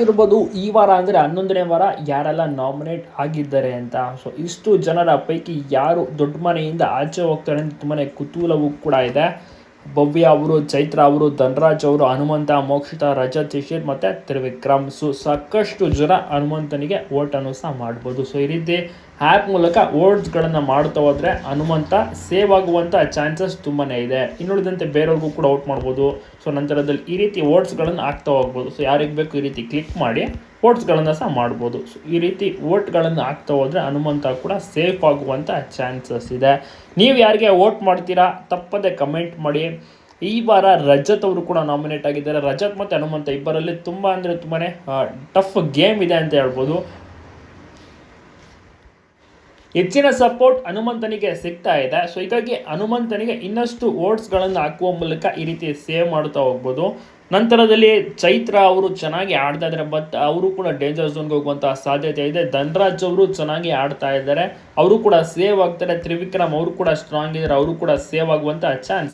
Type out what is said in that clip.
ಇರ್ಬೋದು ಈ ವಾರ ಅಂದರೆ ಹನ್ನೊಂದನೇ ವಾರ ಯಾರೆಲ್ಲ ನಾಮಿನೇಟ್ ಆಗಿದ್ದಾರೆ ಅಂತ. ಸೊ ಇಷ್ಟು ಜನರ ಪೈಕಿ ಯಾರು ದೊಡ್ಡ ಮನೆಯಿಂದ ಆಚೆ ಹೋಗ್ತಾರೆ ಅಂತ ತುಂಬಾ ಕುತೂಹಲವೂ ಕೂಡ ಇದೆ. ಭವ್ಯ ಅವರು, ಚೈತ್ರ ಅವರು, ಧನರಾಜ್ ಅವರು, ಹನುಮಂತ, ಮೋಕ್ಷಿತ, ರಜತ್, ಶಿಶಿರ್ ಮತ್ತು ತ್ರಿವಿಕ್ರಮ್. ಸೊ ಸಾಕಷ್ಟು ಜನ ಹನುಮಂತನಿಗೆ ಓಟನ್ನು ಸಹ ಮಾಡ್ಬೋದು. ಸೊ ಈ ರೀತಿ ಆ್ಯಪ್ ಮೂಲಕ ವರ್ಡ್ಸ್ಗಳನ್ನು ಮಾಡ್ತಾ ಹೋದರೆ ಹನುಮಂತ ಸೇವ್ ಆಗುವಂಥ ಚಾನ್ಸಸ್ ತುಂಬಾ ಇದೆ. ಇನ್ನುಳಿದಂತೆ ಬೇರೆಯವ್ರಿಗೂ ಕೂಡ ಔಟ್ ಮಾಡ್ಬೋದು. ಸೊ ನಂತರದಲ್ಲಿ ಈ ರೀತಿ ಓಟ್ಸ್ಗಳನ್ನು ಹಾಕ್ತಾ ಹೋಗ್ಬೋದು. ಸೊ ಯಾರಿಗೆ ಬೇಕು ಈ ರೀತಿ ಕ್ಲಿಕ್ ಮಾಡಿ ಓಟ್ಸ್ಗಳನ್ನು ಸಹ ಮಾಡ್ಬೋದು. ಸೊ ಈ ರೀತಿ ವೋಟ್ಗಳನ್ನು ಹಾಕ್ತಾ ಹೋದರೆ ಹನುಮಂತ ಕೂಡ ಸೇಫ್ ಆಗುವಂಥ ಚಾನ್ಸಸ್ ಇದೆ. ನೀವು ಯಾರಿಗೆ ವೋಟ್ ಮಾಡ್ತೀರಾ? ತಪ್ಪದೆ ಕಮೆಂಟ್ ಮಾಡಿ. ಈ ವಾರ ರಜತ್ ಅವರು ಕೂಡ ನಾಮಿನೇಟ್ ಆಗಿದ್ದಾರೆ. ರಜತ್ ಮತ್ತು ಹನುಮಂತ ಇಬ್ಬರಲ್ಲಿ ತುಂಬ ಅಂದರೆ ತುಂಬಾ ಟಫ್ ಗೇಮ್ ಇದೆ ಅಂತ ಹೇಳ್ಬೋದು. ಹೆಚ್ಚಿನ ಸಪೋರ್ಟ್ ಹನುಮಂತನಿಗೆ ಸಿಗ್ತಾ ಇದೆ. ಸೊ ಹೀಗಾಗಿ ಹನುಮಂತನಿಗೆ ಇನ್ನಷ್ಟು ಓಟ್ಸ್ಗಳನ್ನು ಹಾಕುವ ಮೂಲಕ ಈ ರೀತಿ ಸೇವ್ ಮಾಡ್ತಾ ಹೋಗ್ಬೋದು. ನಂತರದಲ್ಲಿ ಚೈತ್ರ ಅವರು ಚೆನ್ನಾಗಿ ಆಡ್ತಾ ಇದ್ದಾರೆ. ಬಟ್ ಅವರು ಕೂಡ ಡೇಂಜರ್ ಝೋನ್ಗೆ ಹೋಗುವಂತಹ ಸಾಧ್ಯತೆ ಇದೆ. ಧನರಾಜ್ ಅವರು ಚೆನ್ನಾಗಿ ಆಡ್ತಾ ಇದ್ದಾರೆ. ಅವರು ಕೂಡ ಸೇವ್ ಆಗ್ತಾರೆ. ತ್ರಿವಿಕ್ರಮ್ ಅವರು ಕೂಡ ಸ್ಟ್ರಾಂಗ್ ಇದ್ದಾರೆ. ಅವರು ಕೂಡ ಸೇವ್ ಆಗುವಂತಹ ಚಾನ್ಸ್